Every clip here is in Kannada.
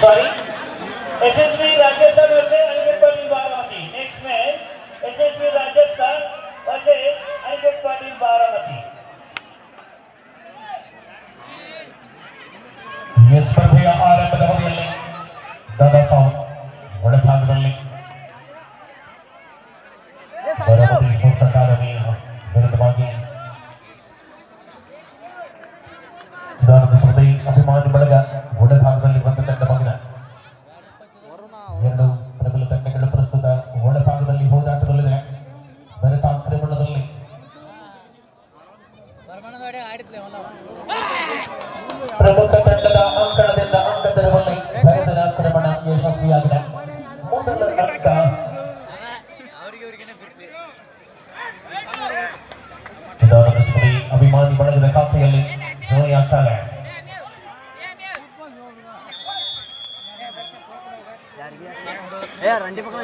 सॉरी एसएसपी राजस्थान वर्षे Aniket Patil Baramati next match SSP Rajasthan वर्षे अनिकेत पाटील बारामती स्पर्धेಯ ಆರಂಭದ ಹೊರೆಯಲ್ಲಿ ದಾದಾ ಸಾಹು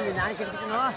你拿，给给给，喏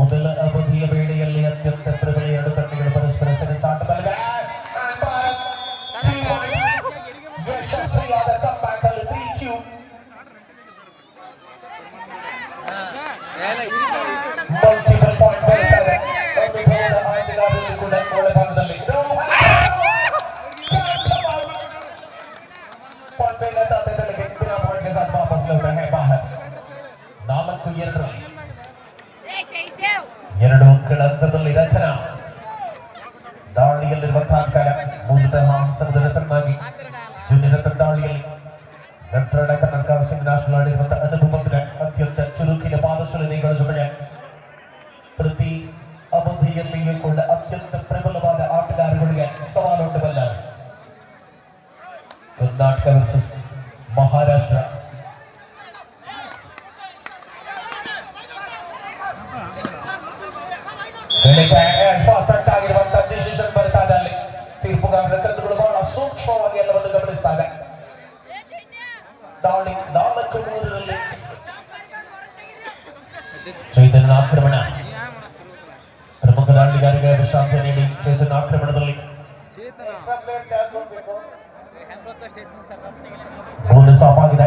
ಮೊದಲ ಅವಧಿಯ ವೇಳೆಯಲ್ಲಿ ಅತ್ಯಂತ ಪ್ರಬಲ ಎರಡು ತಂಡಗಳು ಪರಸ್ಪರ ಸೆಣಸಾಟ ಬಲಗಡೆ மகாராஷ்டிரா ಡಿಸಿಷನ್ ಬರ್ತಾ ಇದೆ ಅಲ್ಲಿ ತೀರ್ಪುಗಾರರ ಕರೆದುಗಳು ಬಹಳ ಸೂಕ್ಷ್ಮವಾಗಿ ಎಲ್ಲವನ್ನು ಗಮನಿಸ್ತಾರೆ ದಾಳಿ ನಾಲ್ಕು ಮೂರರಲ್ಲಿ ಚೈತನ್ಯ ಆಕ್ರಮಣ ಪ್ರಮುಖ ದಾಳಿಗಾರಿಗೆ ವಿಶ್ರಾಂತಿ ನೀಡಿ ಚೈತನ್ಯ ಆಕ್ರಮಣದಲ್ಲಿ Bundesapa kita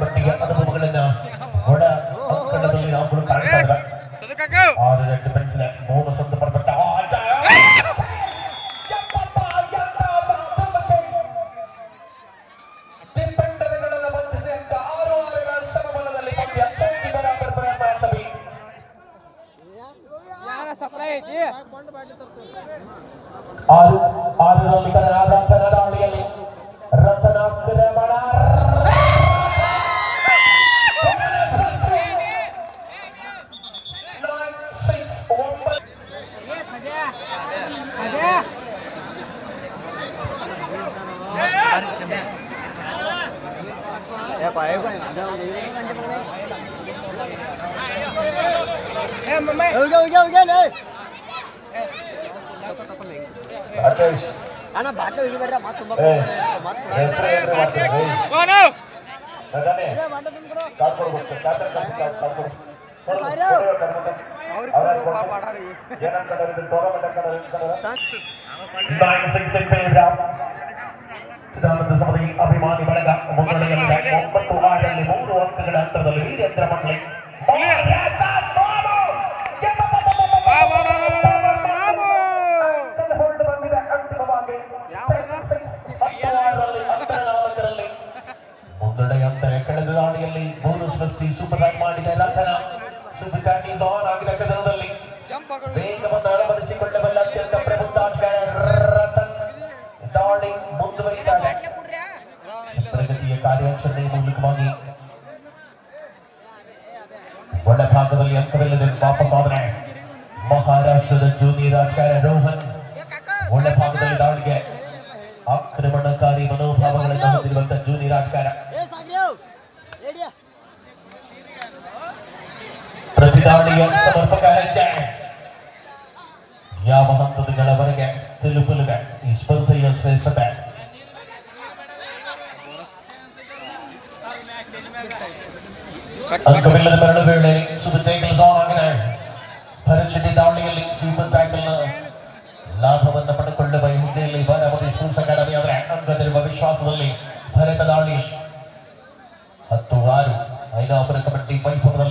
ಸಿದ್ಧಾಂತಸಭೆಯ ಅಭಿಮಾನಿ ಬಳಗ ಮುನ್ನಡೆಯಲ್ಲಿ ಒಂಬತ್ತು ಆರಲ್ಲಿ ಮೂರು ಅಂಕಗಳ ಅಂತರದಲ್ಲಿ ವೀರೇಂದ್ರ ಮಂಡಳಿ ಸುಬಿಟಾಟಿ ಸಾನ್ ಆಗಿದ ಕದನದಲ್ಲಿ ವೇಗವ ಲಾಭವನ್ನು ಪಡೆದುಕೊಳ್ಳುವ ಹಿಂದೆಯಲ್ಲಿ ಬಾರಾಮತಿ ಸ್ಕೂಲ್ಸ್ ಅಕಾಡೆಮಿ ಅವರ ಹನ್ನೊಂದರಲ್ಲಿರುವ ವಿಶ್ವಾಸದಲ್ಲಿ ಭಾರತದಾಳಿ ಹತ್ತು ಆರು ಐದು ಅಪರ ಕಬಡ್ಡಿ ವೈಭವದಲ್ಲಿ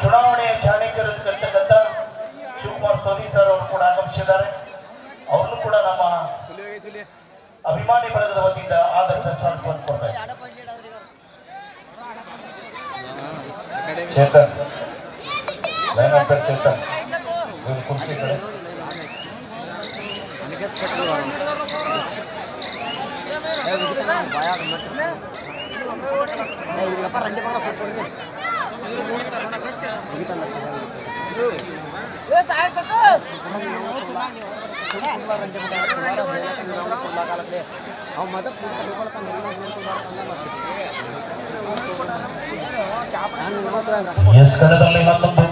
ಚುನಾವಣೆ ಚಾಣಕ್ಯರು ಶಿವಕುಮಾರ್ ಸೋದಿ ಸರ್ ಅವರು ಕೂಡ ಆಗಮಿಸಿದ್ದಾರೆ. ಅವರು ಕೂಡ ನಮ್ಮ ಅಭಿಮಾನಿ ಬಳಗದ ವತಿಯಿಂದ ಆದರ್ಶ ಸಾಥವನ್ನು ಕೊಡ್ತಾರೆ ಚೇತನ್. ಚೇತನ್. ಅಪ್ಪ ರಂಜೆ ಬರಲ್ಲ ಸ್ವಲ್ಪ ಅವ್ನು ಮತ್ತೆ ಎಸ್ ಕಡೆದಲ್ಲಿ ಮತ್ತೊಂದು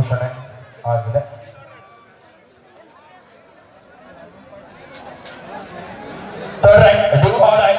ಘೋಷಣೆ ಆಗಿದೆ ಹನ್ನೊಂದು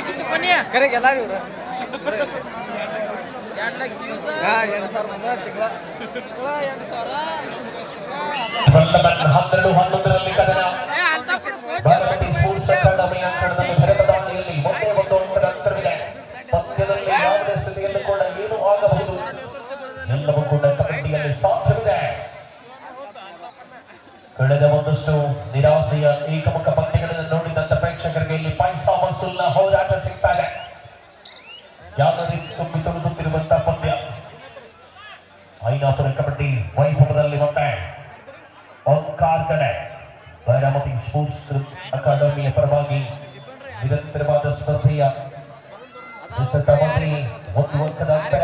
ಹಾಕಿತ್ತು ಕೊನೆ. ಕರೆಗೆ ಎಲ್ಲಾರು ಇವ್ರು? ಎರಡು ಲಕ್ಷ ಯೂಸ್. ಹಾ ಎರಡು ಸಾವಿರ ಮುಂದೆ ತಿಂಗಳ. ಎರಡು ಸಾವಿರ. ಹನ್ನೆರಡು ಹನ್ನೊಂದರಲ್ಲಿ ಕದನ ಕೂಡ ಕೋಚ್ ಭಾರತಿ ಸ್ಪೋರ್ಟ್ಸ್ ಅಕಾಡೆಮಿ ಅಂಕಣದಲ್ಲಿ ಭರತ ಒಂದೇ ಒಂದು ಅಂಕದ ಅಂತರವಿದೆ ಪಂದ್ಯದಲ್ಲಿ ಯಾವುದೇ ಸ್ಥಿತಿಯಲ್ಲೂ ಕೂಡ ಏನು ಆಗಬಹುದು ಎಲ್ಲವೂ ಕೂಡ ಕಬಡ್ಡಿಯಲ್ಲಿ ಸಾಧ್ಯವಿದೆ ಕಳೆದ ಒಂದಷ್ಟು ನಿರಾಸೆಯ ಏಕಮುಖ ಪಂದ್ಯಗಳನ್ನು ನೋಡಿದಂತ ಪ್ರೇಕ್ಷಕರಿಗೆ ಇಲ್ಲಿ ಪೈಸಾ ವಸೂಲ್ನ ಹೋರಾಟ ಸಿಗ್ತಾ ಇದೆ ಯಾವರಿ ತುಂಬಿ ತುಳುಕುತ್ತಿರುವಂತಹ ಪಂದ್ಯ ಐನಾಪುರ ಕಬಡ್ಡಿ ವೈಭವದಲ್ಲಿ ಮತ್ತೆ ಓಂಕಾರ್ ಕಡೆ ಬಾರಾಮತಿ ಸ್ಪೋರ್ಟ್ಸ್ ಗ್ರೂಪ್ ಅಕಾಡೆಮಿಯ ಪರವಾಗಿ ನಿರಂತರವಾದ ಸ್ಪರ್ಧೆಯ ಪುಸ್ತಕವಾಗಿ ಒಂದು ಅಂಕದ ಅಂತರ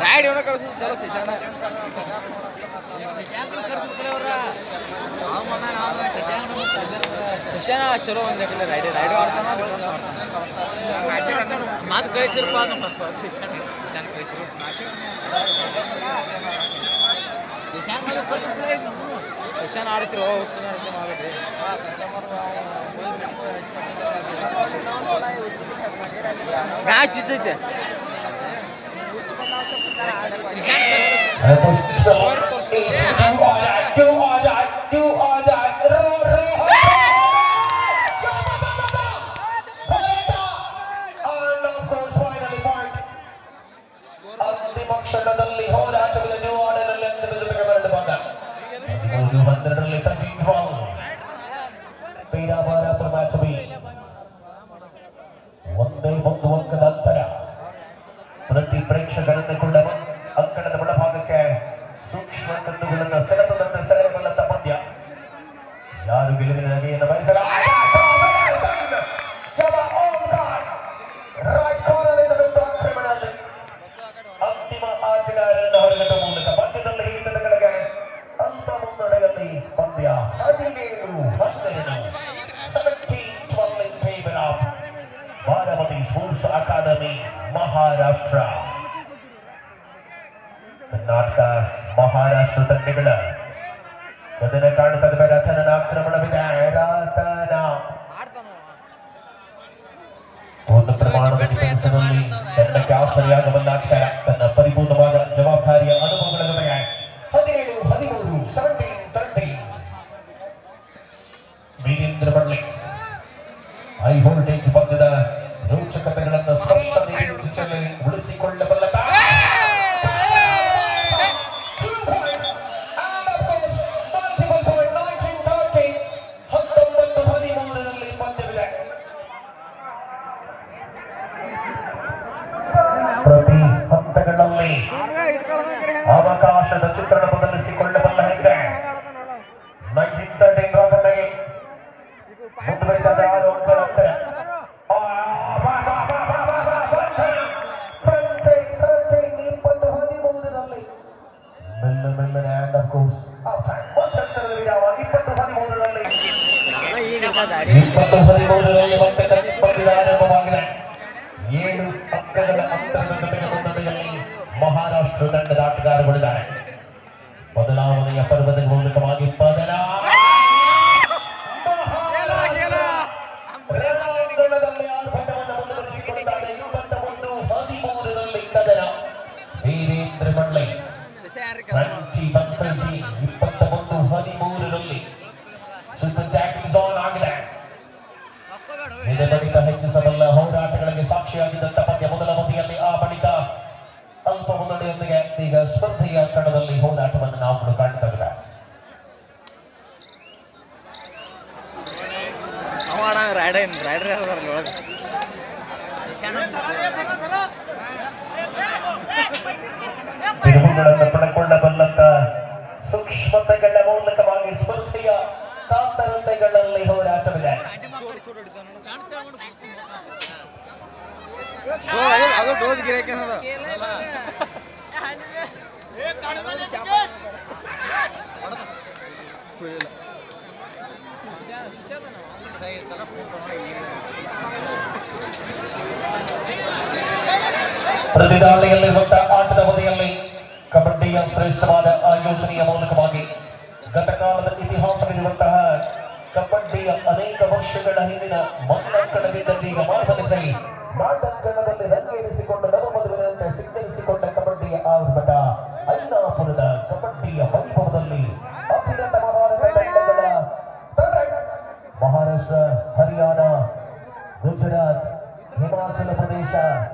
ರಾಯ್ಡ್ ಇವನ ಕಳಿಸು ಚಲೋ ಶಿಶಾನ. ಶಿಶಾನ ಚಲೋ ಒಂದು ಯಾಕಂದ್ರೆ ರೈಡ್ ರೈಡ್ ಆಡ್ತಾನ ಮಾತು ಕಳಿಸಿರ್ಪ ಶಶಾಂಕ ಶಶಾಂಕ ಕಳಿಸಿರು ಶಶಾಂಕ್ ಕರ್ಸ್ಬೇಕಲ್ಲ ಯಶಾನ್ ಆಡಿಸ್ರಿ ವಸ್ತು ಮಾಡಿದ್ರಿ ಮ್ಯಾಚ್ ಇಚ್ಚೈತೆ ಸ್ಕೋರ್ ಮಹಾರಾಷ್ಟ್ರ ತಂಡಗಳ ಮೊದಲ ಕಾಣುತ್ತದೆ ರಥನ ಆಕ್ರಮಣವಿದೆ ರಥನ ಒಂದು ಪ್ರಮಾಣದಲ್ಲಿ ತಂಡಕ್ಕೆ ಆಸರೆಯಾಗಬಹುದು ಮಾಡ ರೈಡನ್ ರೈಡರ್ ಇರೋದ್ರಲ್ಲಿ ಒಳಗೆ ತಿರುವುಗಳನ್ನು ಸೂಕ್ಷ್ಮತೆಗಳ ಮೂಲಕವಾಗಿ ಸ್ಪರ್ಧೆಯ ತಾಂತರತೆಗಳಲ್ಲಿ ಹೋರಾಟವಿದೆ. ಅದು ಡೋಸ್ ಗಿರಾಕೇನದ ಕುಯ್ಯಲ್ಲ ಪ್ರತಿದಾಳಿಯಲ್ಲಿ ಹೊಟ್ಟ ಆಟದ ಅವಧಿಯಲ್ಲಿ ಕಬಡ್ಡಿಯ ಶ್ರೇಷ್ಠವಾದ ಆಯೋಜನೆಯ ಮೂಲಕವಾಗಿ ಗತಕಾಲದ ಇತಿಹಾಸವಿರುವಂತಹ ಕಬಡ್ಡಿಯ ಅನೇಕ ವರ್ಷಗಳ ಹಿಂದಿನ ಮಣ್ಣಕ್ಕಣದಿಂದೀಗ ಮಾರ್ಪಡಿಸಲಿ ಮಾಟಂಕಣದಲ್ಲಿ ರಂಗೇರಿಸಿಕೊಂಡ ನವ ಮೊದಲಿನಂತೆ ಸಿಂಗರಿಸಿಕೊಂಡ ಕಬಡ್ಡಿಯ ಆರ್ಭಟ ಐನಾಪುರದ ಕಬಡ್ಡಿಯ Council of Odisha.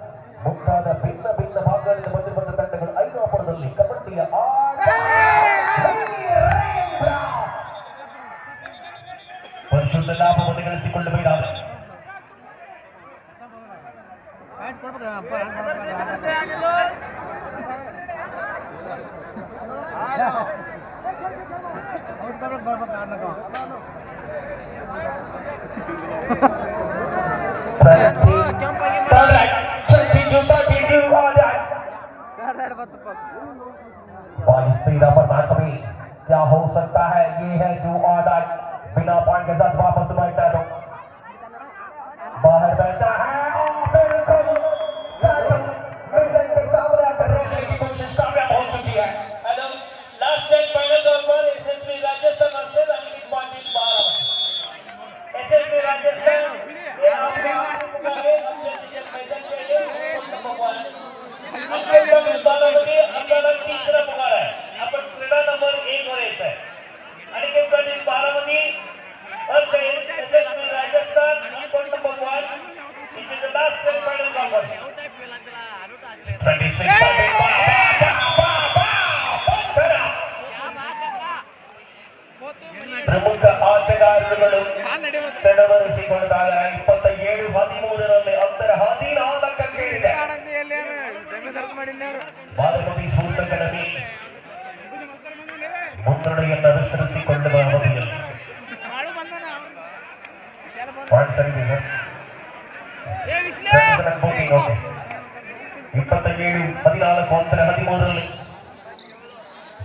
ಏಳು ಹದಿನಾಲ್ಕು ಅಂತರ ಹದಿಮೂರರಲ್ಲಿ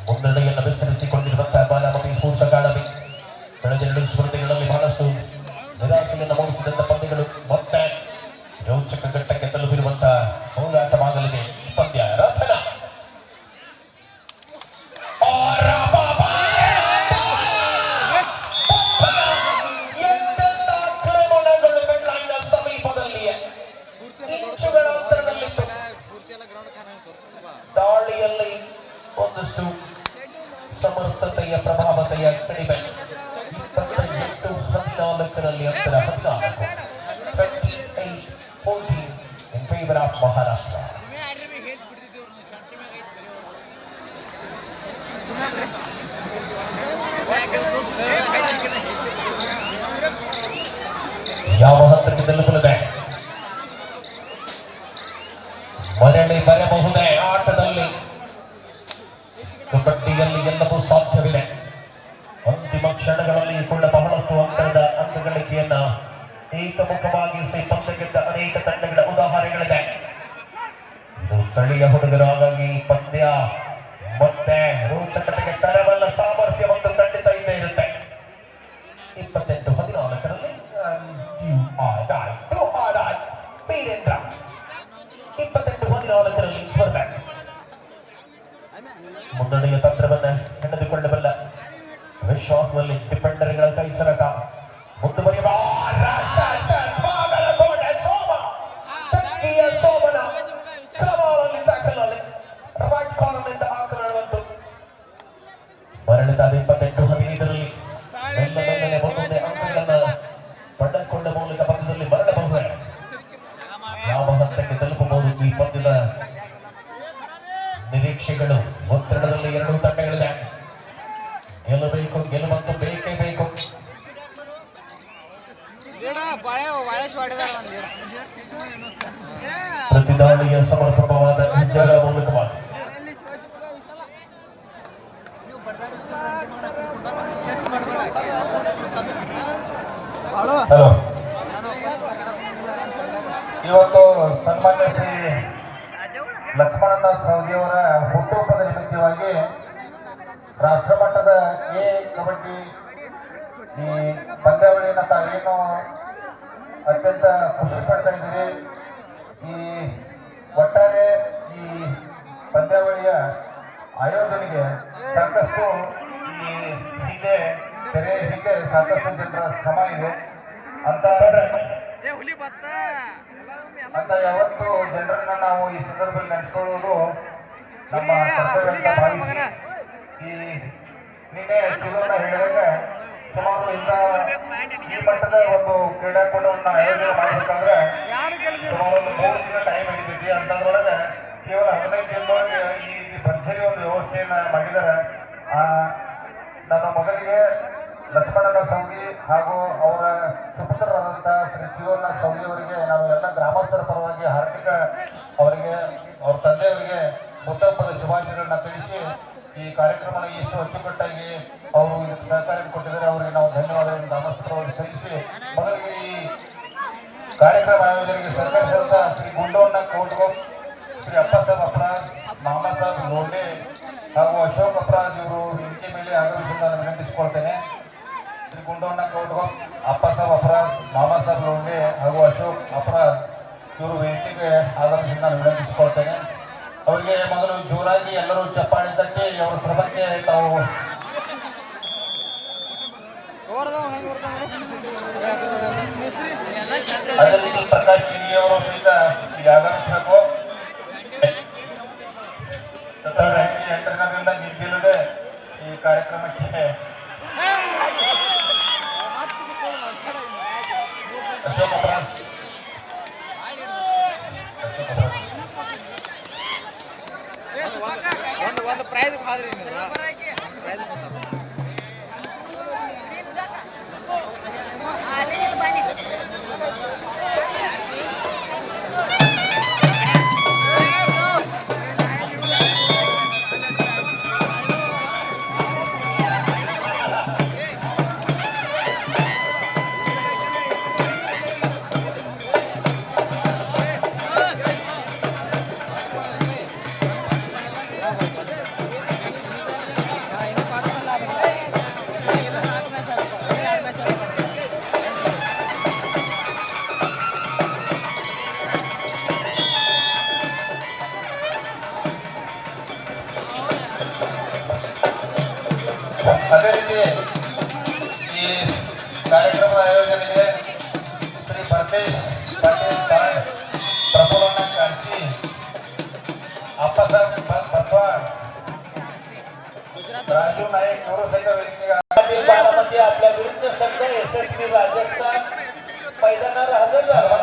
ಮುನ್ನಡೆಯನ್ನು ವಿಸ್ತರಿಸಿಕೊಂಡಿರುವಂತಹ ಬಾಲಮತಿ ಸ್ಪೋರ್ಟ್ಸ್ ಅಕಾಡೆಮಿ ಕಳೆದ ಎರಡು ಸ್ಪರ್ಧೆಗಳಲ್ಲಿ ಬಹಳಷ್ಟು ನಿರಾಸೆಯನ್ನು ಮೂಡಿಸಿದಂತ ಪಂದ್ಯಗಳು ಮತ್ತೆ ರೋಚಕ ಘಟ್ಟಕ್ಕೆ ಯಾವ ಹಂತಕ್ಕೆ ತಲುಪಲಿದೆ ಮರಳಿ ಬರಬಹುದೇ ಆಟದಲ್ಲಿ ಕಬಡ್ಡಿಯಲ್ಲಿ ಎಲ್ಲವೂ ಸಾಧ್ಯವಿದೆ ಅಂತಿಮ ಕ್ಷಣಗಳಲ್ಲಿ ಕೂಡ ಬಹಳಷ್ಟು ಅಂತರದ ಅಂಕಗಳಿಕೆಯನ್ನ ಏಕಮುಖವಾಗಿಸಿ ಪಂದ್ಯ ಗೆದ್ದ ಅನೇಕ ತಂಡಗಳ ಉದಾಹರಣೆಗಳಿದೆ ಇದು ಸ್ಥಳೀಯ ಹುಡುಗರು ಈ ಪಂದ್ಯಾವಳಿಯನ್ನು ತಾವೇನು ಅತ್ಯಂತ ಖುಷಿ ಪಡ್ತಾ ಇದ್ದೀರಿ. ಈ ಒಟ್ಟಾರೆ ಈ ಪಂದ್ಯಾವಳಿಯ ಆಯೋಜನೆಗೆ ಸಾಕಷ್ಟು ಈ ಹಿಂದೆ ತೆರೆ ಹಿಂದೆ ಸಾಕಷ್ಟು ಜನರ ಶ್ರಮ ಇದೆ. ಅಂತ ಅಂತ ಯಾವತ್ತು ಜನರನ್ನ ನಾವು ಈ ಸಂದರ್ಭದಲ್ಲಿ ನೆನೆಸ್ಕೊಳ್ಳೋದು ನಮ್ಮ ಈ ನಿನ್ನೆ ಶಿವನ ಹೇಳಿದಾಗ ಸುಮಾರು ಇಂಥ ಈ ಮಟ್ಟದ ಒಂದು ಕ್ರೀಡಾಕೂಟವನ್ನು ಆಯೋಜನೆ ಮಾಡಬೇಕಂದ್ರೆ ಸುಮಾರು ಒಂದು ಮೂರು ದಿನ ಟೈಮ್ ಹಿಡಿತೈತಿ. ಅಂತಂದ್ರೊಳಗೆ ಕೇವಲ ಹದಿನೈದು ದಿನದೊಳಗೆ ಈ ರೀತಿ ಭರ್ಜರಿ ಒಂದು ವ್ಯವಸ್ಥೆಯನ್ನ ಮಾಡಿದ್ದಾರೆ. ಆ, ನನ್ನ ಮೊದಲಿಗೆ ಲಕ್ಷ್ಮಣನ ಸೌದಿ ಹಾಗೂ ಅವರ ಸುಪುತ್ರರಾದಂಥ ಶ್ರೀ ಶಿವಣ್ಣ ಸೌದಿ ಅವರಿಗೆ ನಾವು ಎಲ್ಲ ಗ್ರಾಮಸ್ಥರ ಪರವಾಗಿ ಹಾರ್ದಿಕ ಅವರಿಗೆ ಅವ್ರ ತಂದೆಯವರಿಗೆ ಹುಟ್ಟಹಬ್ಬದ ಶುಭಾಶಯಗಳನ್ನ ತಿಳಿಸಿ ಈ ಕಾರ್ಯಕ್ರಮನ ಎಷ್ಟು ಅಚ್ಚುಕಟ್ಟಾಗಿ ಅವರು ಇದಕ್ಕೆ ಸಹಕಾರ ಕೊಟ್ಟಿದ್ದಾರೆ. ಅವರಿಗೆ ನಾವು ಧನ್ಯವಾದಗಳನ್ನು ಗ್ರಾಮಸ್ಥರವಾಗಿ ಸಲ್ಲಿಸಿ. ಮೊದಲಿಗೆ ಈ ಕಾರ್ಯಕ್ರಮ ಆಯೋಜನೆಗೆ ಸಹಕರಿಸಿದಂತ ಶ್ರೀ ಗುಂಡೋಣ್ಣ ಕೋಟ್ಗೋಪ್ ಶ್ರೀ ಅಪ್ಪ ಸಾಹೇಬ್ ಅಪ್ರಾಜ್ ಮಾಮಾ ಸಾಹೇಬ್ ಲೋಂಡೆ ಹಾಗೂ ಅಶೋಕ್ ಅಪ್ರಾಜ್ ಇವರು ವೇದಿಕೆ ಮೇಲೆ ಆಗಮಿಸಿದ ನಾನು ವಿನಂತಿಸಿಕೊಳ್ತೇನೆ. ಶ್ರೀ ಗುಂಡೋಣ್ಣ ಕೋಟ್ಗೋಪ್ ಅಪ್ಪ ಸಾಹೇಬ್ ಅಪ್ರಾಜ್ ಮಾಮಾ ಸಾಹೇಬ್ ಲೋಂಡೆ ಹಾಗೂ ಅಶೋಕ್ ಅಪ್ರಾಜ್ ಇವರು ವೇದಿಕೆಗೆ ಆಗಮಿಸಿದ ನಾನು ವಿನಂತಿಸಿಕೊಳ್ತೇನೆ. ಅವರಿಗೆ ಮೊದಲು ಜೋರಾಗಿ ಎಲ್ಲರೂ ಚಪ್ಪಾಳೆ ತಟ್ಟಿ ಅವರ ಶ್ರಮಕ್ಕೆ ತಾವು ಪ್ರಕಾಶ್ ಅವರು ಸಹಿತ ಆಗಮಿಸಬೇಕು. ನಿಂತಿಲ್ಲದೆ ಈ ಕಾರ್ಯಕ್ರಮಕ್ಕೆ ಅಶೋಕ್ ಒಂದು ಒಂದು ಪ್ರೈಸ್ ಹಾದ್ರಿ यांचे कार्यक्रम आयोजन केले श्री परदेश प्रफुल्ल कांची आप्पासाहेब राजू नाईक गुरुसाहेब व्यक्ती पाठामध्ये आपल्या विरुद्ध संघ यशस्वी राजस्थान. मैदानावर हजर झाला.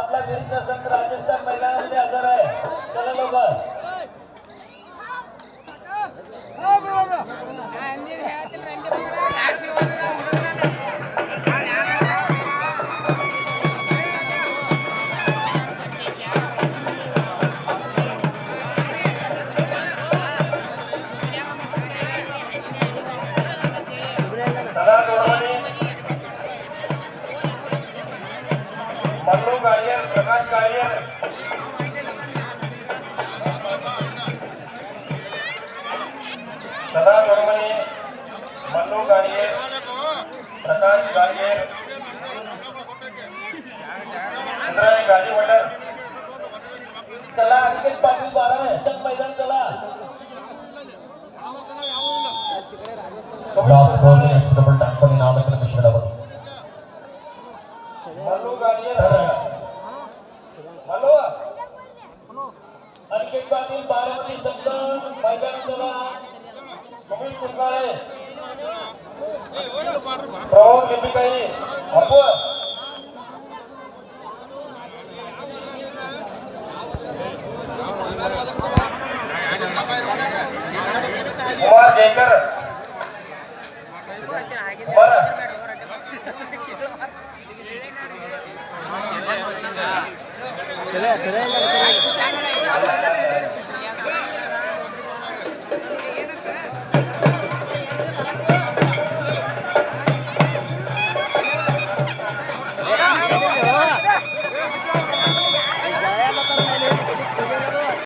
आपला विरुद्ध संघ राजस्थान मैदानामध्ये हजर आहे. चला लवकर ಸದಾ चला अलीकडे पाटील बारा मैदान चला ahí.